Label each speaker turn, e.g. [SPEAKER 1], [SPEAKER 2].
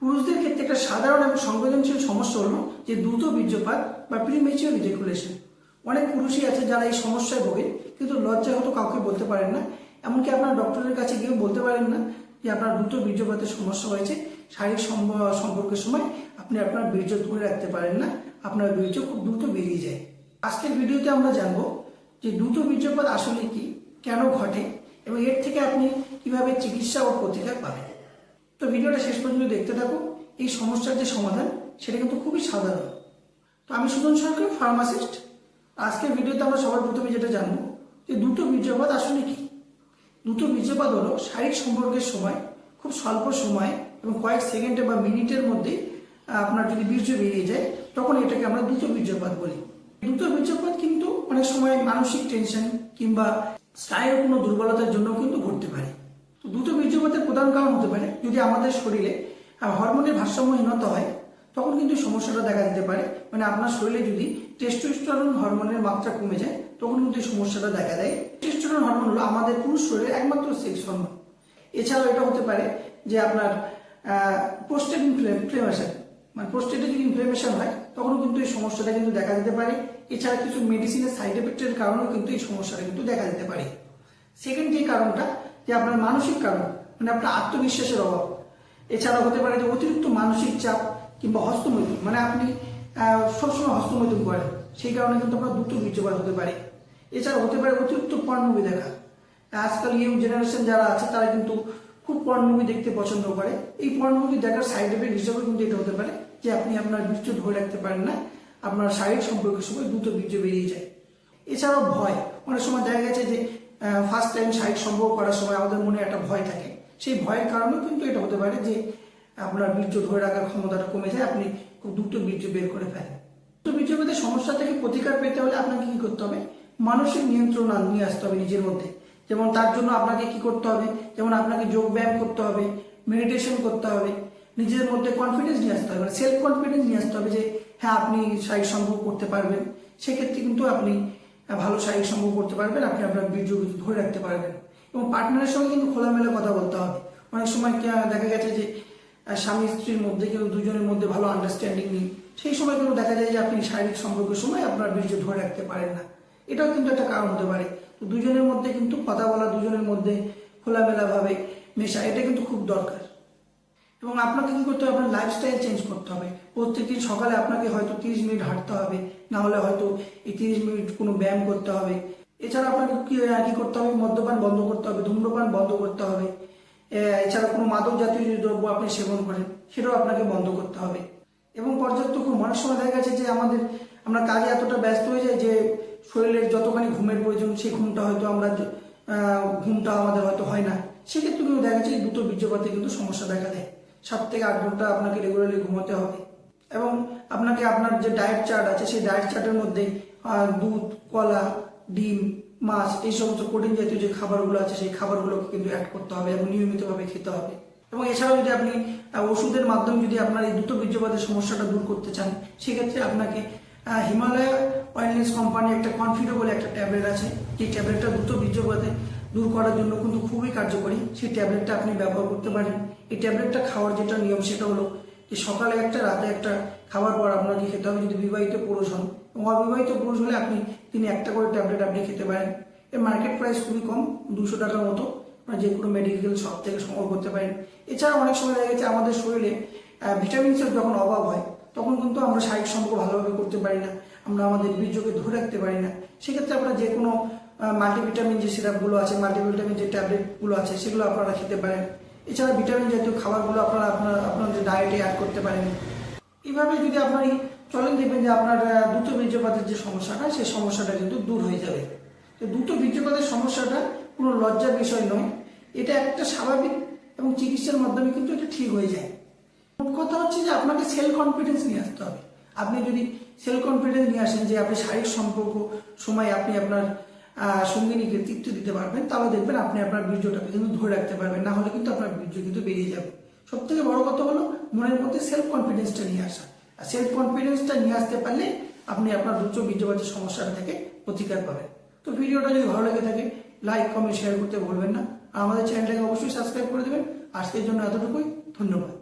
[SPEAKER 1] পুরুষদের ক্ষেত্রে একটা সাধারণ এবং সংবেদনশীল সমস্যা হলো যে দ্রুত বীর্যপাত বা প্রিমেচিওর ইজেকুলেশন অনেক পুরুষই আছে যারা এই সমস্যায় ভোগে, কিন্তু লজ্জা হয়তো কাউকে বলতে পারেন না। এমনকি আপনার ডক্টরের কাছে গিয়েও বলতে পারেন না যে আপনার দ্রুত বীর্যপাতের সমস্যা হয়েছে। শারীরিক সম্প- সম্পর্কের সময় আপনি আপনার বীর্য ধরে রাখতে পারেন না। আপনার বীর্য খুব দ্রুত বেরিয়ে যায়। আজকের ভিডিওতে আমরা জানব যে দ্রুত বীর্যপাত আসলে কি, কেন ঘটে, এবং এর থেকে আপনি কীভাবে চিকিৎসা ও প্রতিকার পাবেন। তো ভিডিওটা শেষ পর্যন্ত দেখতে থাকো। এই সমস্যার যে সমাধান, সেটা কিন্তু খুবই সাধারণ। তো আমি সুজন সরকার ফার্মাসিস্ট আজকের ভিডিওতে আমরা সবার প্রথমে যেটা জানব, যে দুটো বীর্যপাত আসলে কি? দুটো বীর্যপাত হলো শারীরিক সম্পর্কের সময়, খুব স্বল্প সময় এবং কয়েক সেকেন্ডে বা মিনিটের মধ্যে আপনার যদি বীর্য বেরিয়ে যায়, তখন এটাকে আমরা দ্রুত বীর্যপাত বলি। দ্রুত বীর্যপাত কিন্তু অনেক সময় মানসিক টেনশন কিংবা স্নায়ুর কোনো দুর্বলতার জন্য কিন্তু ঘটতে পারে। তো দ্রুত বীর্যপাতের প্রধান কারণ হতে পারে। যদি আমাদের শরীরে হরমোনের ভারসাম্যহীনতা হয়, তখন কিন্তু সমস্যাটা দেখা দিতে পারে। মানে আপনার শরীরে যদি টেস্টোস্টেরন হরমোনের মাত্রা কমে যায়, তখন কিন্তু এই সমস্যাটা দেখা দেয়। টেস্টোস্টেরন হরমোন হলো আমাদের পুরুষ শরীরের একমাত্র সেক্স হরমোন এছাড়াও এটা হতে পারে যে আপনার পোস্টেড ইনফ্লেমেশন মানে পোস্টেটে যদি ইনফ্লেমেশন হয়, তখনও কিন্তু এই সমস্যাটা কিন্তু দেখা দিতে পারে। এছাড়া কিছু মেডিসিনের সাইড এফেক্টের কারণেও কিন্তু এই সমস্যাটা কিন্তু দেখা দিতে পারে। সেকেন্ড যে কারণটা, যে আপনার মানসিক কারণ মানে আপনার আত্মবিশ্বাসের অভাব। এছাড়া হতে পারে যে অতিরিক্ত মানসিক চাপ কিংবা হস্তমৈথুন মানে আপনি সবসময় হস্তমৈথুন করেন। সেই কারণে কিন্তু আপনার দ্রুত বীর্যপাত হতে পারে। এছাড়া হতে পারে অতিরিক্ত পর্ন মুভি দেখা। আজকাল ইয়ং জেনারেশন যারা আছে, তারা কিন্তু খুব পর্ন মুভি দেখতে পছন্দ করে। এই পর্ন মুভি দেখার সাইড এফেক্ট হিসাবে কিন্তু এটা হতে পারে, যে আপনি আপনার বীর্য ধরে রাখতে পারেন না। আপনার শারীরিক সম্পর্কের সময় দ্রুত বীর্য বেরিয়ে যায়। এছাড়াও ভয়, অনেক সময় দেখা গেছে যে ফার্স্ট টাইম শারীরিক সম্পর্ক করার সময় আমাদের মনে একটা ভয় থাকে। সেই ভয়ের কারণেও কিন্তু এটা হতে পারে যে, আপনার বীর্য ধরে রাখার ক্ষমতাটা কমে যায়, আপনি খুব দ্রুত বীর্য বের করে ফেলেন। তো বীর্যপাতের সমস্যা থেকে প্রতিকার পেতে হলে আপনাকে কি করতে হবে? মানসিক নিয়ন্ত্রণ নিয়ে আসতে হবে নিজের মধ্যে। যেমন তার জন্য আপনাকে কি করতে হবে? যেমন আপনাকে যোগ ব্যায়াম করতে হবে মেডিটেশন করতে হবে, নিজের মধ্যে কনফিডেন্স নিয়ে আসতে হবে। সেলফ কনফিডেন্স নিয়ে আসতে হবে যে হ্যাঁ আপনি শারীরিক সম্পর্ক করতে পারবেন। সেক্ষেত্রে কিন্তু আপনি ভালো শারীরিক সম্পর্ক করতে পারবেন, আপনি আপনার বীর্য ধরে রাখতে পারবেন। এবং পার্টনারের সঙ্গে কিন্তু খোলামেলা কথা বলতে হবে। অনেক সময় দেখা গেছে যে স্বামী স্ত্রীর মধ্যে কিন্তু দুজনের মধ্যে ভালো আন্ডারস্ট্যান্ডিং নেই। সেই সময় কিন্তু দেখা যায় যে আপনি শারীরিক সম্পর্কের সময় আপনার বীর্য ধরে রাখতে পারেন না। এটাও কিন্তু একটা কারণ হতে পারে। তো দুজনের মধ্যে কিন্তু কথা বলা, দুজনের মধ্যে খোলামেলা ভাবে মেশা, এটা কিন্তু খুব দরকার। এবং আপনাকে কি করতে হবে? আপনার লাইফস্টাইল চেঞ্জ করতে হবে। প্রত্যেকদিন সকালে আপনাকে হয়তো তিরিশ মিনিট হাঁটতে হবে, না হলে হয়তো এই তিরিশ মিনিট কোনো ব্যায়াম করতে হবে। এছাড়া আপনাকে কি কি করতে হবে? মদ্যপান বন্ধ করতে হবে, ধূম্রপান বন্ধ করতে হবে। এছাড়া কোনো মাদক জাতীয় দ্রব্য আপনি সেবন করেন, সেটাও আপনাকে বন্ধ করতে হবে। এবং পর্যাপ্ত ঘুম অনেক সময় দেখা গেছে যে আমাদের, আমরা কাজে এতটা ব্যস্ত হয়ে যাই যে শরীরের যতখানি ঘুমের প্রয়োজন, সেই ঘুমটা হয়তো আমরা ঘুমটা আমাদের হয়তো হয় না। সেক্ষেত্রে কিন্তু দেখা যাচ্ছে দ্রুত বীর্যপাতে কিন্তু সমস্যা দেখা দেয়। সাত থেকে আট ঘণ্টা আপনাকে রেগুলারলি ঘুমোতে হবে। এবং আপনাকে আপনার যে ডায়েট চার্ট আছে, সেই ডায়েট চার্টের মধ্যে দুধ, কলা, ডিম, মাছ, এই সমস্ত প্রোটিন জাতীয় যে খাবারগুলো আছে, সেই খাবারগুলোকে কিন্তু অ্যাড করতে হবে এবং নিয়মিতভাবে খেতে হবে। এবং এছাড়াও যদি আপনি ওষুধের মাধ্যমে যদি আপনার এই দ্রুত বীর্যপাতের সমস্যাটা দূর করতে চান, সেক্ষেত্রে আপনাকে হিমালয় ওয়েলনেস কোম্পানি একটা কনফিডো বলে একটা ট্যাবলেট আছে। যে ট্যাবলেটটা দ্রুত বীর্যপাতে দূর করার জন্য কিন্তু খুবই কার্যকরী। সেই ট্যাবলেটটা আপনি ব্যবহার করতে পারেন। এই ট্যাবলেটটা খাওয়ার যেটা নিয়ম সেটা হলো যে সকালে একটা, রাতে একটা খাবার পর আপনাকে খেতে হবে যদি বিবাহিত পুরুষ হন। এবং অবিবাহিত পুরুষ হলে আপনি তিনি একটা করে ট্যাবলেট আপনি খেতে পারেন। এর মার্কেট প্রাইস খুবই কম, দুশো টাকার মতো। আপনারা যে কোনো মেডিকেল শপ থেকে সংগ্রহ করতে পারেন। এছাড়া অনেক সময় দেখা গেছে আমাদের শরীরে ভিটামিনসের যখন অভাব হয়, তখন কিন্তু আমরা শারীরিক সম্পর্ক ভালোভাবে করতে পারি না। আমরা আমাদের বীর্যকে ধরে রাখতে পারি না। সেক্ষেত্রে আপনারা যে কোনো মাল্টিভিটামিন যে সিরাপগুলো আছে মাল্টিভিটামিন যে ট্যাবলেটগুলো আছে, সেগুলো আপনারা খেতে পারেন। এছাড়া ভিটামিন জাতীয় খাবারগুলো আপনারা আপনার, আপনাদের ডায়েটে অ্যাড করতে পারেন। এইভাবে যদি আপনার চলেন দেখবেন যে আপনার দ্রুত বীর্যপাতের যে সমস্যাটা, সেই সমস্যাটা কিন্তু দূর হয়ে যাবে। তো দ্রুত বীর্যপাতের সমস্যাটা কোনো লজ্জার বিষয় নয়। এটা একটা স্বাভাবিক এবং চিকিৎসার মাধ্যমে কিন্তু এটা ঠিক হয়ে যায়। মোট কথা হচ্ছে যে আপনাকে সেলফ কনফিডেন্স নিয়ে আসতে হবে। আপনি যদি সেলফ কনফিডেন্স নিয়ে আসেন যে আপনি শারীরিক সম্পর্ক, সময় আপনি আপনার আহ, সঙ্গিনীকে তৃপ্তি দিতে পারবেন তাহলে দেখবেন আপনি আপনার বীর্যটাকে কিন্তু ধরে রাখতে পারবেন না হলে কিন্তু আপনার বীর্য কিন্তু বেরিয়ে যাবে। সব থেকে বড় কথা হলো মনের মধ্যে সেলফ কনফিডেন্সটা নিয়ে আসা। আর সেলফ কনফিডেন্সটা নিয়ে আসতে পারলে আপনি আপনার উচ্চ বীর্যপাতের সমস্যাটা থেকে প্রতিকার পাবেন। তো ভিডিওটা যদি ভালো লেগে থাকে লাইক কমেন্ট শেয়ার করতে ভুলবেন না। আমাদের চ্যানেলটাকে অবশ্যই সাবস্ক্রাইব করে দেবেন। আজকের জন্য এতটুকুই ধন্যবাদ।